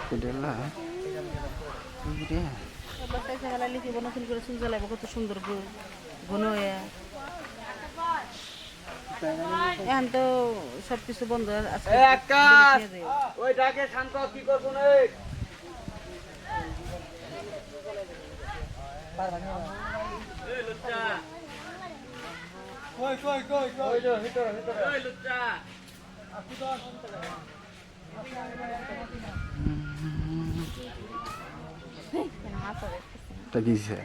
কেটেলা রে বাসায় সকালে লিখি বনফুল করে চুল জ্বালাবো কত সুন্দর ঘন হয়ে এখন তো সব কিছু বন্ধ আছে ওই ডাকে শান্ত কি করব না কই কই কই কই ভিতরে ভিতরে লুচ্চা তা কিছে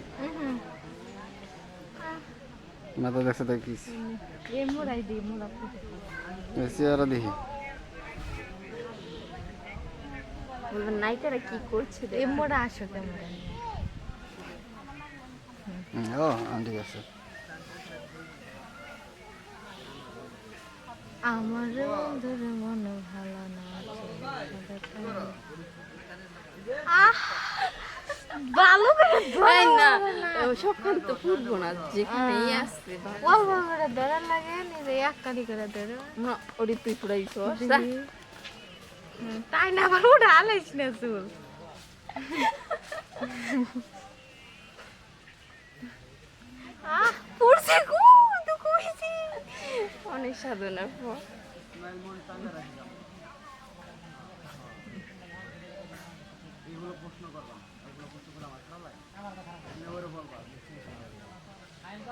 মাথা দেখছে তা কিছে চেহারা দেখি। বলবেন নাইটারা কি করছে এমরা আসো হুম, ও ঠিক আছে। আমার বন্ধুর মন ভালো না আহ! ভালো করে না সবখান তো ফুটবো না যেখানেই আসছে ওই বাবারা ধরা লাগে নিজে এক কালি করে ধরো। না ওরে তুই ফুরাই তাই না আবার ওটা আলাইস না চুল। আহ পড়ছে দুঃখ হয়েছে। অনেক সাধনার পর।